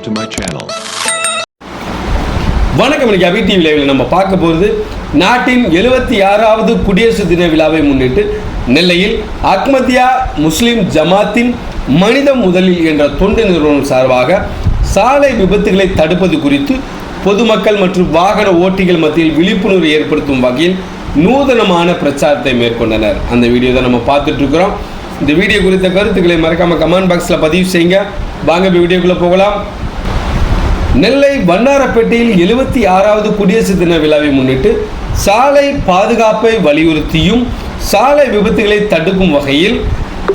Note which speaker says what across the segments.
Speaker 1: subscribe to my channel.
Speaker 2: வணக்கம் இன்னைக்கு அபி TV லைவில் நம்ம பார்க்க போகிறது நாட்டின் எழுபத்தி ஆறாவது குடியரசு தின விழாவை முன்னிட்டு நெல்லையில் அக்மதியா முஸ்லிம் ஜமாத்தின் மனித முதலில் என்ற தொண்டு நிறுவனம் சார்பாக சாலை விபத்துகளை தடுப்பது குறித்து பொதுமக்கள் மற்றும் வாகன ஓட்டிகள் மத்தியில் விழிப்புணர்வு ஏற்படுத்தும் வகையில் நூதனமான பிரச்சாரத்தை மேற்கொண்டனர். அந்த வீடியோ தான் நம்ம பார்த்துட்டு இருக்கிறோம். இந்த வீடியோ குறித்த கருத்துக்களை மறக்காமல் கமெண்ட் பாக்ஸில் பதிவு செய்யுங்க. வாங்க இப்போ வீடியோக்குள்ளே போகலாம். நெல்லை வண்ணாரப்பேட்டையில் எழுபத்தி ஆறாவது குடியரசு தின விழாவை முன்னிட்டு சாலை பாதுகாப்பை வலியுறுத்தியும் சாலை விபத்துகளை தடுக்கும் வகையில்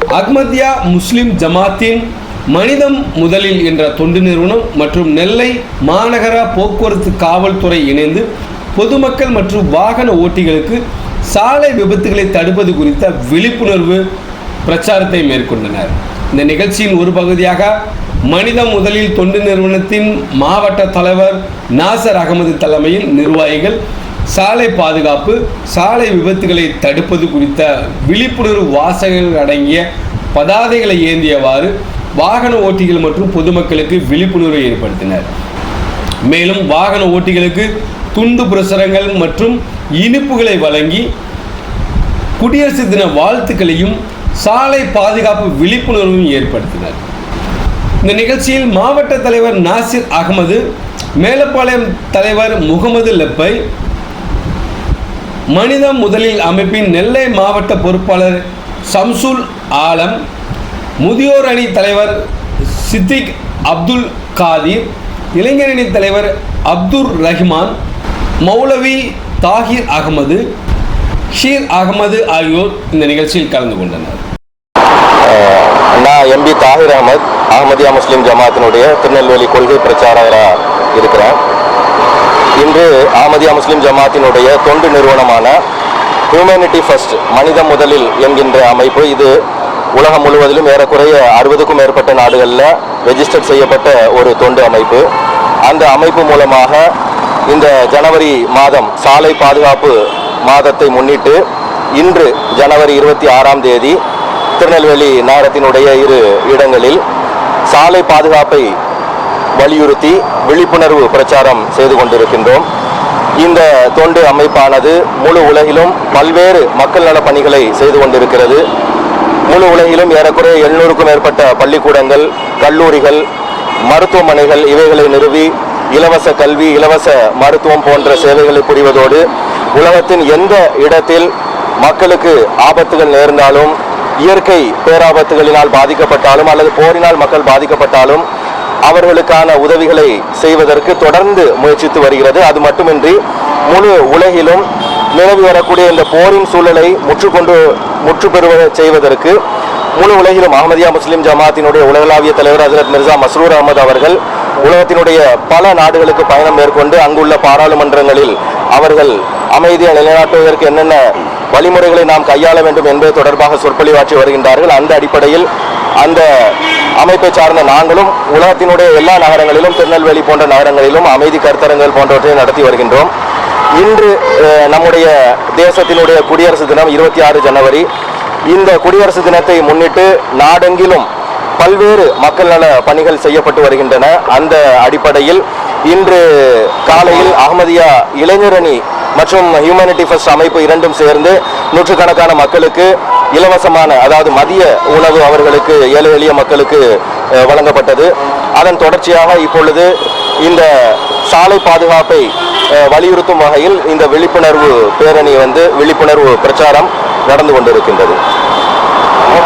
Speaker 2: அஹ்மதியா முஸ்லிம் ஜமாத்தின் மனிதம் முதலில் என்ற தொண்டு நிறுவனம் மற்றும் நெல்லை மாநகர போக்குவரத்து காவல்துறை இணைந்து பொதுமக்கள் மற்றும் வாகன ஓட்டிகளுக்கு சாலை விபத்துகளை தடுப்பது குறித்த விழிப்புணர்வு பிரச்சாரத்தை மேற்கொண்டனர். இந்த நிகழ்ச்சியின் ஒரு பகுதியாக மனித முதலில் தொண்டு நிறுவனத்தின் மாவட்ட தலைவர் நாசர் அகமது தலைமையில் நிர்வாகிகள் சாலை பாதுகாப்பு சாலை விபத்துகளை தடுப்பது குறித்த விழிப்புணர்வு வாசகங்கள் அடங்கிய பதாதைகளை ஏந்தியவாறு வாகன ஓட்டிகள் மற்றும் பொதுமக்களுக்கு விழிப்புணர்வை ஏற்படுத்தினர். மேலும் வாகன ஓட்டிகளுக்கு துண்டு பிரசுரங்கள் மற்றும் இனிப்புகளை வழங்கி குடியரசு தின வாழ்த்துக்களையும் சாலை பாதுகாப்பு விழிப்புணர்வையும் ஏற்படுத்தினர். இந்த நிகழ்ச்சியில் மாவட்ட தலைவர் நாசிர் அகமது மேலப்பாளையம் தலைவர் முகமது லெப்பை மனிதம் முதலில் அமைப்பின் நெல்லை மாவட்ட பொறுப்பாளர் சம்சுல் ஆலம் முதியோர் அணி தலைவர் சித்திக் அப்துல் காதிர் இளைஞர் அணி தலைவர் அப்துல் ரஹ்மான் மௌலவி தாஹிர் அகமது ஷீர் அகமது ஆகியோர் இந்த நிகழ்ச்சியில் கலந்து கொண்டனர்.
Speaker 3: நான் எம்பி தாகிர் அகமது அகமதியா முஸ்லீம் ஜமாத்தினுடைய திருநெல்வேலி கொள்கை பிரச்சாரகராக இருக்கிறேன் இன்று அகமதியா முஸ்லீம் ஜமாத்தினுடைய தொண்டு நிறுவனமான ஹியூமனிட்டி ஃபர்ஸ்ட் மனித முதலில் என்கின்ற அமைப்பு இது உலகம் முழுவதிலும் ஏறக்குறைய அறுபதுக்கும் மேற்பட்ட நாடுகளில் ரெஜிஸ்டர் செய்யப்பட்ட ஒரு தொண்டு அமைப்பு. அந்த அமைப்பு மூலமாக இந்த ஜனவரி மாதம் சாலை பாதுகாப்பு மாதத்தை முன்னிட்டு இன்று ஜனவரி இருபத்தி ஆறாம் தேதி திருநெல்வேலி நகரத்தினுடைய இரு இடங்களில் சாலை பாதுகாப்பை வலியுறுத்தி விழிப்புணர்வு பிரச்சாரம் செய்து கொண்டிருக்கின்றோம். இந்த தொண்டு அமைப்பானது முழு உலகிலும் பல்வேறு மக்கள் நல பணிகளை செய்து கொண்டிருக்கிறது. முழு உலகிலும் ஏறக்குறைய எழுநூறுக்கும் மேற்பட்ட பள்ளிக்கூடங்கள் கல்லூரிகள் மருத்துவமனைகள் இவைகளை நிறுவி இலவச கல்வி இலவச மருத்துவம் போன்ற சேவைகளை புரிவதோடு உலகத்தின் எந்த இடத்தில் மக்களுக்கு ஆபத்துகள் நேர்ந்தாலும் இயற்கை பேராபத்துகளினால் பாதிக்கப்பட்டாலும் அல்லது போரினால் மக்கள் பாதிக்கப்பட்டாலும் அவர்களுக்கான உதவிகளை செய்வதற்கு தொடர்ந்து முயற்சித்து வருகிறது. அது மட்டுமின்றி முழு உலகிலும் நிலவி வரக்கூடிய இந்த போரின் சூழலை முற்றுக்கொண்டு முற்று பெறுவ செய்வதற்கு முழு உலகிலும் அகமதியா முஸ்லீம் ஜமாத்தினுடைய உலகளாவிய தலைவர் ஹசரத் மிர்சா மஸ்ரூர் அகமது அவர்கள் உலகத்தினுடைய பல நாடுகளுக்கு பயணம் மேற்கொண்டு அங்குள்ள பாராளுமன்றங்களில் அவர்கள் அமைதியை நிலைநாட்டுவதற்கு என்னென்ன வழிமுறைகளை நாம் கையாள வேண்டும் என்பது தொடர்பாக சொற்பொழிவாற்றி வருகின்றார்கள். அந்த அடிப்படையில் அந்த அமைப்பை சார்ந்த நாங்களும் உலகத்தினுடைய எல்லா நகரங்களிலும் திருநெல்வேலி போன்ற நகரங்களிலும் அமைதி கருத்தரங்குகள் போன்றவற்றை நடத்தி வருகின்றோம். இன்று நம்முடைய தேசத்தினுடைய குடியரசு தினம் இருபத்தி ஆறு ஜனவரி. இந்த குடியரசு தினத்தை முன்னிட்டு நாடெங்கிலும் பல்வேறு மக்கள் நல பணிகள் செய்யப்பட்டு வருகின்றன. அந்த அடிப்படையில் இன்று காலையில் அகமதியா இளைஞரணி மற்றும் ஹியூமனிட்டி ஃபர்ஸ்ட் அமைப்பு இரண்டும் சேர்ந்து நூற்றுக்கணக்கான மக்களுக்கு இலவசமான அதாவது மதிய உணவு அவர்களுக்கு ஏழை எளிய மக்களுக்கு வழங்கப்பட்டது. அதன் தொடர்ச்சியாக இப்பொழுது இந்த சாலை பாதுகாப்பை வலியுறுத்தும் வகையில் இந்த விழிப்புணர்வு பேரணி வந்து விழிப்புணர்வு பிரச்சாரம் நடந்து கொண்டிருக்கின்றது.